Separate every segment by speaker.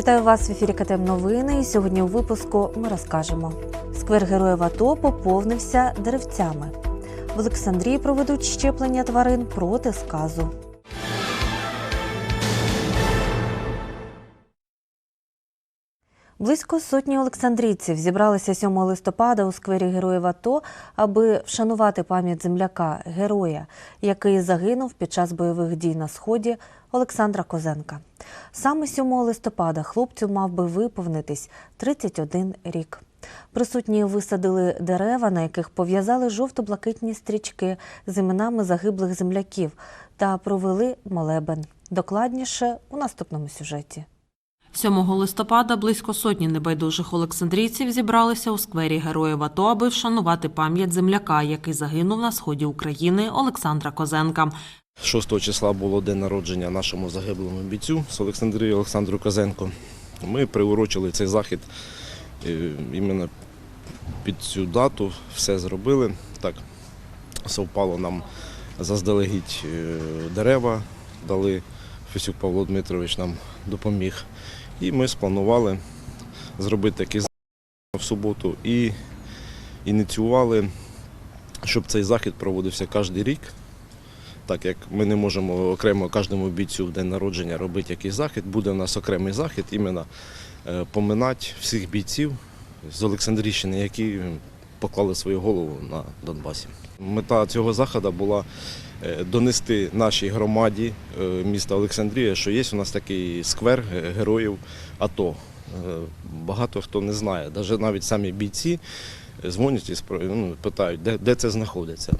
Speaker 1: Вітаю вас в ефірі КТМ Новини. І сьогодні у випуску ми розкажемо. Сквер героїв АТО поповнився деревцями. В Олександрії проведуть щеплення тварин проти сказу. Близько сотні олександрійців зібралися 7 листопада у сквері Героїв АТО, аби вшанувати пам'ять земляка, героя, який загинув під час бойових дій на сході Олександра Козенка. Саме 7 листопада хлопцю мав би виповнитись 31 рік. Присутні висадили дерева, на яких пов'язали жовто-блакитні стрічки з іменами загиблих земляків та провели молебен. Докладніше у наступному сюжеті.
Speaker 2: 7 листопада близько сотні небайдужих олександрійців зібралися у сквері Героїв АТО, аби вшанувати пам'ять земляка, який загинув на сході України Олександра Козенка.
Speaker 3: 6 числа було день народження нашому загиблому бійцю з Олександрії Олександру Козенко. Ми приурочили цей захід е, іменно під цю дату, все зробили. Так, совпало нам заздалегідь е, дерева, дали Фесюк Павло Дмитрович нам допоміг. І ми спланували зробити такий захід в суботу і ініціювали, щоб цей захід проводився кожен рік так як ми не можемо окремо кожному бійцю в день народження робити якийсь захід, буде у нас окремий захід, іменно е, поминати всіх бійців з Олександрійщини, які поклали свою голову на Донбасі. Мета цього заходу була е, донести нашій громаді е, міста Олександрія, що є у нас такий сквер героїв АТО. Е, Багато хто не знає, навіть самі бійці дзвонять і ну, питають, де це знаходиться.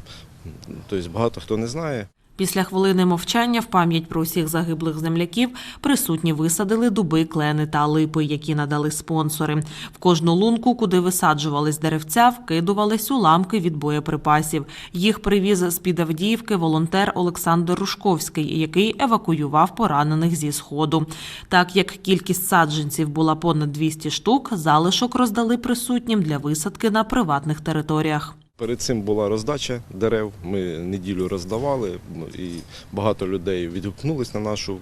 Speaker 3: Тобто багато хто не знає.
Speaker 2: Після хвилини мовчання в пам'ять про усіх загиблих земляків присутні висадили дуби, клени та липи, які надали спонсори. В кожну лунку, куди висаджувались деревця, вкидувались уламки від боєприпасів. Їх привіз з-під Авдіївки волонтер Олександр Рушковський, який евакуював поранених зі сходу. Так як кількість саджанців була понад 200 штук, залишок роздали присутнім для висадки на приватних територіях.
Speaker 3: Перед цим була роздача дерев. Ми неділю роздавали, і багато людей відгукнулись на нашу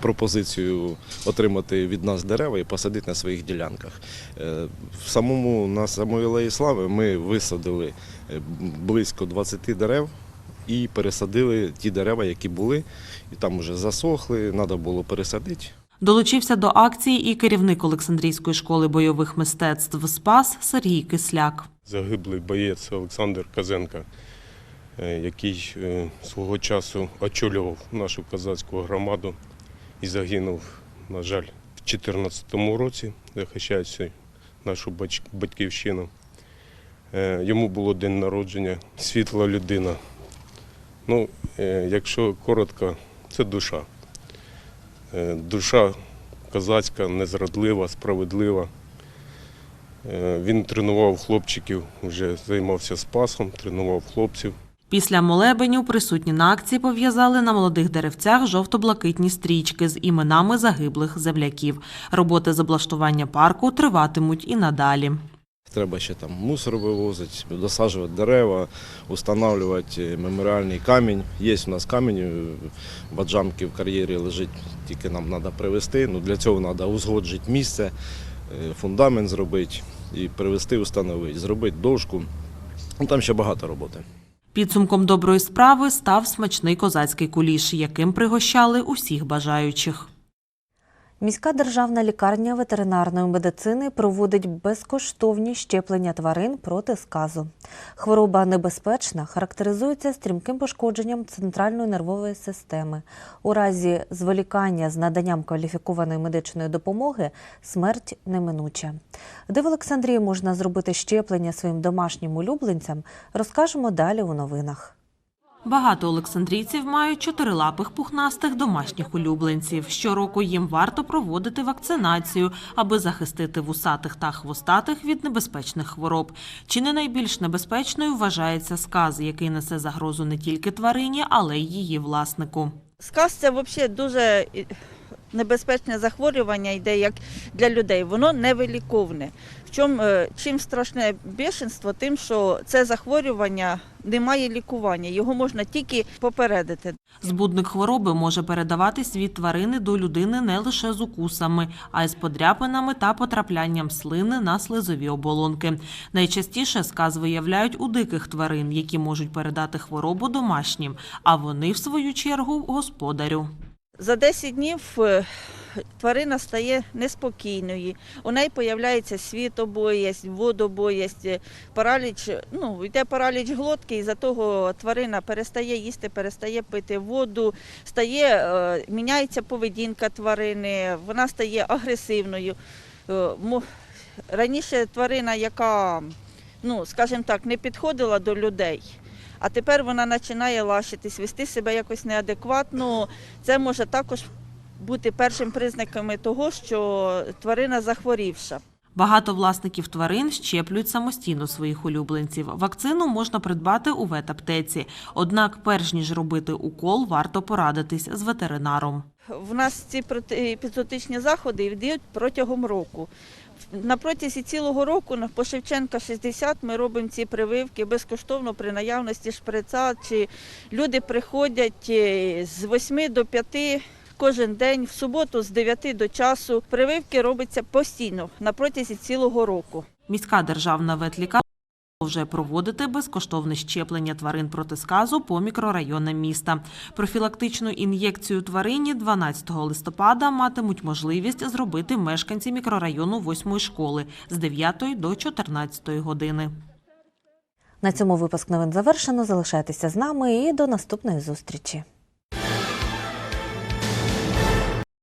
Speaker 3: пропозицію отримати від нас дерева і посадити на своїх ділянках. Е, В самому на самої Алеї Слави ми висадили е, близько 20 дерев і пересадили ті дерева, які були, і там вже засохли, треба було пересадити.
Speaker 2: Долучився до акції і керівник Олександрійської школи бойових мистецтв Спас Сергій Кисляк.
Speaker 4: загиблий боєць Олександр Казенко, е, який е, свого часу очолював нашу козацьку громаду і загинув, на жаль, в 2014 році, захищаючи нашу батьківщину. Е, Йому було день народження, світла людина. Ну, якщо коротко, це душа. Е, Душа козацька, незрадлива, справедлива. Е, Він тренував хлопчиків, вже займався спасом, тренував хлопців.
Speaker 2: Після молебеню присутні на акції пов'язали на молодих деревцях жовто-блакитні стрічки з іменами загиблих земляків. Роботи з облаштування парку триватимуть і надалі.
Speaker 3: Треба ще там мусор вивозити, досаджувати дерева, встановлювати меморіальний камінь. Є у нас камінь, е, в кар'єрі лежить, тільки нам треба привезти. Ну, для цього треба узгоджити місце, е, фундамент зробити і привезти, встановити, зробити дошку. Ну, там ще багато роботи.
Speaker 2: Підсумком доброї справи став смачний козацький куліш, яким пригощали усіх бажаючих.
Speaker 1: Міська державна лікарня ветеринарної медицини проводить безкоштовні щеплення тварин проти сказу. Хвороба небезпечна, характеризується стрімким пошкодженням центральної нервової системи. У разі зволікання з наданням кваліфікованої медичної допомоги смерть неминуча. Де в Олександрії можна зробити щеплення своїм домашнім улюбленцям, розкажемо далі у новинах.
Speaker 2: Багато олександрійців мають чотирилапих пухнастих домашніх улюбленців. Щороку їм варто проводити вакцинацію, аби захистити вусатих та хвостатих від небезпечних хвороб. Чи не найбільш небезпечною вважається сказ, який несе загрозу не тільки тварині, але й її власнику.
Speaker 5: Сказ це взагалі дуже небезпечне захворювання йде як для людей, воно невиліковне. В чому е, чим страшне бешенство, тим, що це захворювання не має лікування, його можна тільки попередити.
Speaker 2: Збудник хвороби може передаватись від тварини до людини не лише з укусами, а й з подряпинами та потраплянням слини на слизові оболонки. Найчастіше сказ виявляють у диких тварин, які можуть передати хворобу домашнім, а вони, в свою чергу, господарю.
Speaker 5: За 10 днів е, тварина стає неспокійною. У неї появляється світобоязнь, водобоязнь, е, параліч, ну, йде параліч глотки, і за того тварина перестає їсти, перестає пити воду, стає, е, міняється поведінка тварини, вона стає агресивною. Раніше тварина, яка, ну, скажімо так, не підходила до людей. А тепер вона починає лащитись, вести себе якось неадекватно. Це може також бути першим признаками того, що тварина захворівша.
Speaker 2: Багато власників тварин щеплюють самостійно своїх улюбленців. Вакцину можна придбати у ветаптеці. Однак, перш ніж робити укол, варто порадитись з ветеринаром.
Speaker 5: В нас ці епізотичні заходи йдуть протягом року. На протязі цілого року по Шевченка 60 ми робимо ці прививки безкоштовно при наявності шприца. Чи люди приходять е, з 8 до 5 кожен день, в суботу з 9 до часу. Прививки робиться постійно на протязі цілого року.
Speaker 2: Міська державна ветлікарня продовжує проводити безкоштовне щеплення тварин проти сказу по мікрорайонам міста. Профілактичну ін'єкцію тварині 12 листопада матимуть можливість зробити мешканці мікрорайону 8 школи з 9 до 14 години.
Speaker 1: На цьому випуск новин завершено. Залишайтеся з нами і до наступної зустрічі.